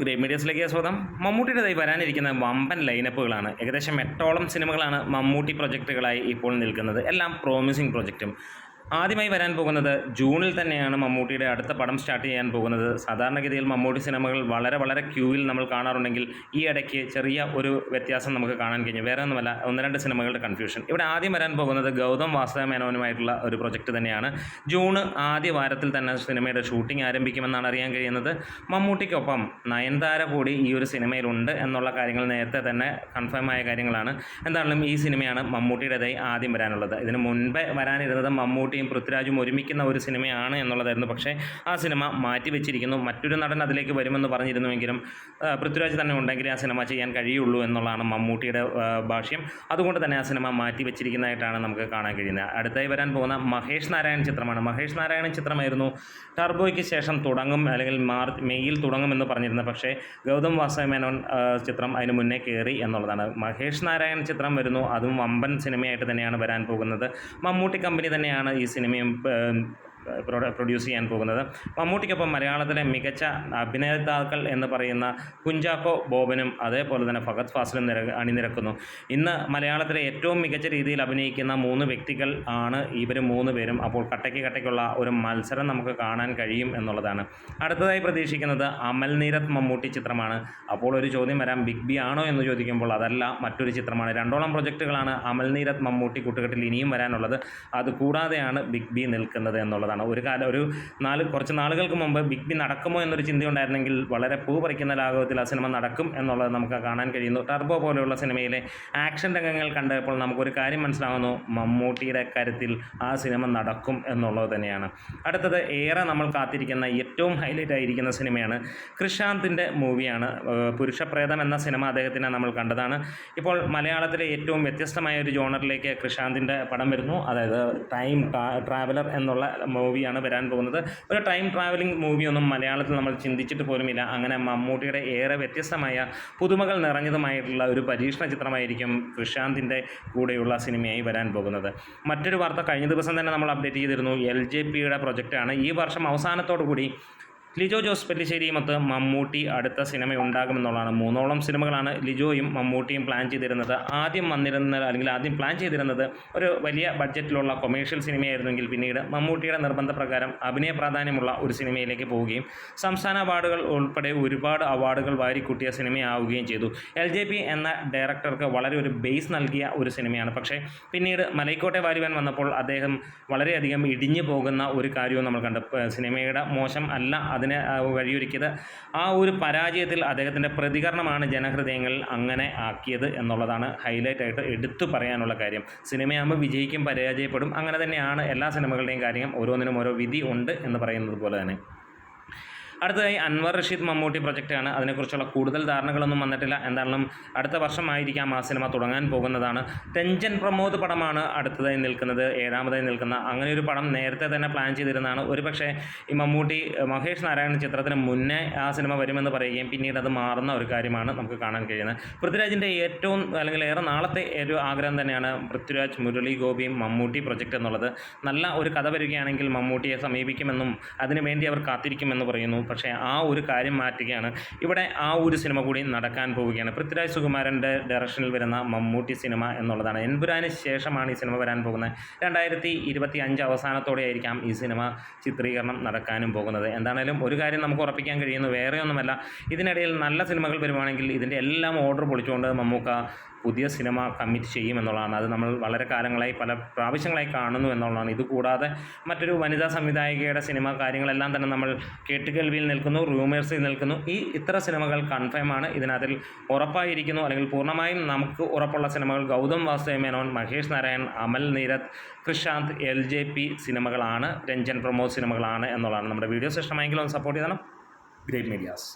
Great മീഡിയസിലേക്ക് സ്വാഗതം. മമ്മൂട്ടിയുടേതായി വരാനിരിക്കുന്ന വമ്പൻ ലൈനപ്പുകളാണ് ഏകദേശം എട്ടോളം സിനിമകളാണ് മമ്മൂട്ടി പ്രൊജക്റ്റുകളായി ഇപ്പോൾ നിൽക്കുന്നത്. എല്ലാം പ്രോമിസിങ് പ്രൊജക്റ്റും ആദ്യമായി വരാൻ പോകുന്നത് ജൂണിൽ തന്നെയാണ് മമ്മൂട്ടിയുടെ അടുത്ത പടം സ്റ്റാർട്ട് ചെയ്യാൻ പോകുന്നത്. സാധാരണഗതിയിൽ മമ്മൂട്ടി സിനിമകൾ വളരെ വളരെ ക്യൂവിൽ നമ്മൾ കാണാറുണ്ടെങ്കിൽ ഈ ഇടയ്ക്ക് ചെറിയ ഒരു വ്യത്യാസം നമുക്ക് കാണാൻ കഴിഞ്ഞു. വേറെ ഒന്നുമല്ല ഒന്ന് രണ്ട് സിനിമകളുടെ കൺഫ്യൂഷൻ ഇവിടെ ആദ്യം വരാൻ പോകുന്നത് ഗൗതം വാസുദേവ മേനോനുമായിട്ടുള്ള ഒരു പ്രൊജക്റ്റ് തന്നെയാണ്. ജൂൺ ആദ്യ വാരത്തിൽ തന്നെ സിനിമയുടെ ഷൂട്ടിംഗ് ആരംഭിക്കുമെന്നാണ് അറിയാൻ കഴിയുന്നത്. മമ്മൂട്ടിക്കൊപ്പം നയൻതാര കൂടി ഈ ഒരു സിനിമയിലുണ്ട് എന്നുള്ള കാര്യങ്ങൾ നേരത്തെ തന്നെ കൺഫേം ആയ കാര്യങ്ങളാണ്. എന്താണെങ്കിലും ഈ സിനിമയാണ് മമ്മൂട്ടിയുടേതായി ആദ്യം വരാനുള്ളത്. ഇതിന് മുൻപേ വരാനിരുന്നത് മമ്മൂട്ടിയും പൃഥ്വിരാജും ഒരുമിക്കുന്ന ഒരു സിനിമയാണ് എന്നുള്ളതായിരുന്നു. പക്ഷേ ആ സിനിമ മാറ്റിവെച്ചിരിക്കുന്നു മറ്റൊരു നടൻ അതിലേക്ക് വരുമെന്ന് പറഞ്ഞിരുന്നുവെങ്കിലും പൃഥ്വിരാജ് തന്നെ ഉണ്ടെങ്കിൽ ആ സിനിമ ചെയ്യാൻ കഴിയുള്ളൂ എന്നുള്ളതാണ് മമ്മൂട്ടിയുടെ ഭാഷ്യം. അതുകൊണ്ട് തന്നെ ആ സിനിമ മാറ്റിവെച്ചിരിക്കുന്നതായിട്ടാണ് നമുക്ക് കാണാൻ കഴിയുന്നത്. അടുത്തായി വരാൻ പോകുന്ന മഹേഷ് നാരായണൻ ചിത്രമാണ്. മഹേഷ് നാരായണൻ ചിത്രമായിരുന്നു ടർബോയ്ക്ക് ശേഷം തുടങ്ങും അല്ലെങ്കിൽ മാർച്ച് മെയ്യിൽ തുടങ്ങുമെന്ന് പറഞ്ഞിരുന്നത്. പക്ഷേ ഗൗതം വാസവമേനോൻ ചിത്രം അതിന് മുന്നേ കയറി എന്നുള്ളതാണ്. മഹേഷ് നാരായണൻ ചിത്രം വരുന്നു. അതും വമ്പൻ സിനിമയായിട്ട് തന്നെയാണ് വരാൻ പോകുന്നത്. മമ്മൂട്ടി കമ്പനി തന്നെയാണ് ഈ സിനിമയും പ്രൊഡ്യൂസ് ചെയ്യാൻ പോകുന്നത്. മമ്മൂട്ടിക്കൊപ്പം മലയാളത്തിലെ മികച്ച അഭിനേതാക്കൾ എന്ന് പറയുന്ന കുഞ്ചാക്കോ ബോബനും അതേപോലെ തന്നെ ഫഹദ് ഫാസിലും നിര അണിനിരക്കുന്നു. ഇന്ന് മലയാളത്തിലെ ഏറ്റവും മികച്ച രീതിയിൽ അഭിനയിക്കുന്ന മൂന്ന് വ്യക്തികൾ ആണ് ഇവർ മൂന്ന് പേരും. അപ്പോൾ കട്ടയ്ക്ക് കട്ടയ്ക്കുള്ള ഒരു മത്സരം നമുക്ക് കാണാൻ കഴിയും എന്നുള്ളതാണ്. അടുത്തതായി പ്രതീക്ഷിക്കുന്നത് അമൽ നീരത് മമ്മൂട്ടി ചിത്രമാണ്. അപ്പോൾ ഒരു ചോദ്യം വരാം ബിഗ് ബി ആണോ എന്ന് ചോദിക്കുമ്പോൾ അതല്ല മറ്റൊരു ചിത്രമാണ്. രണ്ടോളം പ്രൊജക്റ്റുകളാണ് അമൽ നീരത് മമ്മൂട്ടി കൂട്ടുകെട്ടിൽ ഇനിയും വരാനുള്ളത്. അത് കൂടാതെയാണ് ബിഗ് ബി നിൽക്കുന്നത് എന്നുള്ളതാണ് ഒരു കാലം ഒരു നാല് കുറച്ച് നാളുകൾക്ക് മുമ്പ് ബിഗ് ബി നടക്കുമോ എന്നൊരു ചിന്തയുണ്ടായിരുന്നെങ്കിൽ വളരെ പൂ പറിക്കുന്ന ലാഘവത്തിൽ ആ സിനിമ നടക്കും എന്നുള്ളത് നമുക്ക് കാണാൻ കഴിയുന്നു. ടർബോ പോലെയുള്ള സിനിമയിലെ ആക്ഷൻ രംഗങ്ങൾ കണ്ടപ്പോൾ നമുക്കൊരു കാര്യം മനസ്സിലാകുന്നു. മമ്മൂട്ടിയുടെ കാര്യത്തിൽ ആ സിനിമ നടക്കും എന്നുള്ളത് തന്നെയാണ്. അടുത്തത് ഏറെ നമ്മൾ കാത്തിരിക്കുന്ന ഏറ്റവും ഹൈലൈറ്റ് ആയിരിക്കുന്ന സിനിമയാണ് കൃഷാന്തിന്റെ മൂവിയാണ്. പുരുഷപ്രേതം എന്ന സിനിമ അദ്ദേഹത്തിനെ നമ്മൾ കണ്ടതാണ്. ഇപ്പോൾ മലയാളത്തിലെ ഏറ്റവും വ്യത്യസ്തമായ ഒരു ജോണറിലേക്ക് കൃഷാന്തിന്റെ പടം വരുന്നു. അതായത് ടൈം ട്രാവലർ എന്നുള്ള മൂവിയാണ് വരാൻ പോകുന്നത്. ഒരു ടൈം ട്രാവലിംഗ് മൂവിയൊന്നും മലയാളത്തിൽ നമ്മൾ ചിന്തിച്ചിട്ട് പോലുമില്ല. അങ്ങനെ മമ്മൂട്ടിയുടെ ഏറെ വ്യത്യസ്തമായ പുതുമകൾ നിറഞ്ഞതുമായിട്ടുള്ള ഒരു പരീക്ഷണ ചിത്രമായിരിക്കും സുശാന്തിന്റെ കൂടെയുള്ള സിനിമയായി വരാൻ പോകുന്നത്. മറ്റൊരു വാർത്ത കഴിഞ്ഞ ദിവസം തന്നെ നമ്മൾ അപ്ഡേറ്റ് ചെയ്തിരുന്നു. എൽ ജെ പിയുടെ പ്രൊജക്റ്റാണ് ഈ വർഷം അവസാനത്തോടു കൂടി ലിജോ ജോസ് പെല്ലിശ്ശേരി പെല്ലിശ്ശേരിയുമൊത്ത് മമ്മൂട്ടി അടുത്ത സിനിമ ഉണ്ടാകുമെന്നുള്ളതാണ് മൂന്നോളം സിനിമകളാണ് ലിജോയും മമ്മൂട്ടിയും പ്ലാൻ ചെയ്തിരുന്നത്. ആദ്യം വന്നിരുന്ന അല്ലെങ്കിൽ ആദ്യം പ്ലാൻ ചെയ്തിരുന്നത് ഒരു വലിയ ബഡ്ജറ്റിലുള്ള കൊമേഴ്ഷ്യൽ സിനിമയായിരുന്നെങ്കിൽ പിന്നീട് മമ്മൂട്ടിയുടെ നിർബന്ധപ്രകാരം അഭിനയ പ്രാധാന്യമുള്ള ഒരു സിനിമയിലേക്ക് പോവുകയും സംസ്ഥാന അവാർഡുകൾ ഉൾപ്പെടെ ഒരുപാട് അവാർഡുകൾ വാരിക്കൂട്ടിയ സിനിമയാവുകയും ചെയ്തു. എൽ ജെ പി എന്ന ഡയറക്ടർക്ക് വളരെ ഒരു ബേസ് നൽകിയ ഒരു സിനിമയാണ്. പക്ഷേ പിന്നീട് മലൈക്കോട്ടെ വാരിവാൻ വന്നപ്പോൾ അദ്ദേഹം വളരെയധികം ഇടിഞ്ഞു പോകുന്ന ഒരു കാര്യവും നമ്മൾ കണ്ടു. സിനിമയുടെ മോശം അല്ല അതിന് വഴിയൊരുക്കിയത്. ആ ഒരു പരാജയത്തിൽ അദ്ദേഹത്തിന്റെ പ്രതികരണമാണ് ജനഹൃദയങ്ങളിൽ അങ്ങനെ ആക്കിയത് എന്നുള്ളതാണ് ഹൈലൈറ്റ് ആയിട്ട് എടുത്തു പറയാനുള്ള കാര്യം. സിനിമയാകുമ്പോൾ വിജയിക്കും പരാജയപ്പെടും അങ്ങനെ തന്നെയാണ് എല്ലാ സിനിമകളുടെയും കാര്യം ഓരോന്നിനും ഓരോ വിധി ഉണ്ട് എന്ന് പറയുന്നത് പോലെ തന്നെ. അടുത്തതായി അൻവർ റഷീദ് മമ്മൂട്ടി പ്രൊജക്റ്റാണ് അതിനെക്കുറിച്ചുള്ള കൂടുതൽ ധാരണകളൊന്നും വന്നിട്ടില്ല. എന്തായാലും അടുത്ത വർഷമായിരിക്കാം ആ സിനിമ തുടങ്ങാൻ പോകുന്നതാണ്. ടെൻഷൻ പ്രമോദ് പടമാണ് അടുത്തതായി നിൽക്കുന്നത് ഏഴാമതായി നിൽക്കുന്ന. അങ്ങനെ ഒരു പടം നേരത്തെ തന്നെ പ്ലാൻ ചെയ്തിരുന്നതാണ്. ഒരുപക്ഷെ ഈ മമ്മൂട്ടി മഹേഷ് നാരായണൻ ചിത്രത്തിന് മുന്നേ ആ സിനിമ വരുമെന്ന് പറയുകയും പിന്നീട് അത് മാറുന്ന ഒരു കാര്യമാണ് നമുക്ക് കാണാൻ കഴിയുന്നത്. പൃഥ്വിരാജിന്റെ ഏറ്റവും അല്ലെങ്കിൽ ഏറെ നാളത്തെ ഒരു ആഗ്രഹം തന്നെയാണ് പൃഥ്വിരാജ് മുരളി ഗോപിയും മമ്മൂട്ടി പ്രൊജക്റ്റ് എന്നുള്ളത്. നല്ല ഒരു കഥ വരികയാണെങ്കിൽ മമ്മൂട്ടിയെ സമീപിക്കുമെന്നും അതിനുവേണ്ടി അവർ കാത്തിരിക്കുമെന്ന് പറയുന്നു. പക്ഷേ ആ ഒരു കാര്യം മാറ്റുകയാണ്. ഇവിടെ ആ ഒരു സിനിമ കൂടി നടക്കാൻ പോവുകയാണ്. പൃഥ്വിരാജ് സുകുമാരന്റെ ഡയറക്ഷനിൽ വരുന്ന മമ്മൂട്ടി സിനിമ എന്നുള്ളതാണ്. എൻപുരാന് ശേഷമാണ് ഈ സിനിമ വരാൻ പോകുന്നത്. രണ്ടായിരത്തി ഇരുപത്തി അഞ്ച് അവസാനത്തോടെ ആയിരിക്കാം ഈ സിനിമ ചിത്രീകരണം നടക്കാനും പോകുന്നത്. എന്താണേലും ഒരു കാര്യം നമുക്ക് ഉറപ്പിക്കാൻ കഴിയുന്നു. വേറെ ഒന്നുമല്ല ഇതിനിടയിൽ നല്ല സിനിമകൾ വരുവാണെങ്കിൽ ഇതിന്റെ എല്ലാം ഓർഡർ പൊളിച്ചുകൊണ്ട് മമ്മൂക്ക പുതിയ സിനിമ കമ്മിറ്റ് ചെയ്യുമെന്നുള്ളതാണ്. അത് നമ്മൾ വളരെ കാലങ്ങളായി പല പ്രാവശ്യങ്ങളായി കാണുന്നു എന്നുള്ളതാണ്. ഇതുകൂടാതെ മറ്റൊരു വനിതാ സംവിധായികയുടെ സിനിമ കാര്യങ്ങളെല്ലാം തന്നെ നമ്മൾ കേട്ടുകേൾവിയിൽ നിൽക്കുന്നു റൂമേഴ്സിൽ നിൽക്കുന്നു. ഈ ഇത്ര സിനിമകൾ കൺഫേം ആണ്. ഇതിനകത്തിൽ ഉറപ്പായിരിക്കുന്നു അല്ലെങ്കിൽ പൂർണമായും നമുക്ക് ഉറപ്പുള്ള സിനിമകൾ Gautham Vasudev Menon Mahesh Narayan Amal Neerad Krishand L J P സിനിമകളാണ് രഞ്ജൻ പ്രമോദ് സിനിമകളാണ് എന്നുള്ളതാണ്. നമ്മുടെ വീഡിയോസ് ഇഷ്ടമായെങ്കിലും ഒന്ന് സപ്പോർട്ട് ചെയ്യണം ഗ്രേറ്റ് മീഡിയാസ്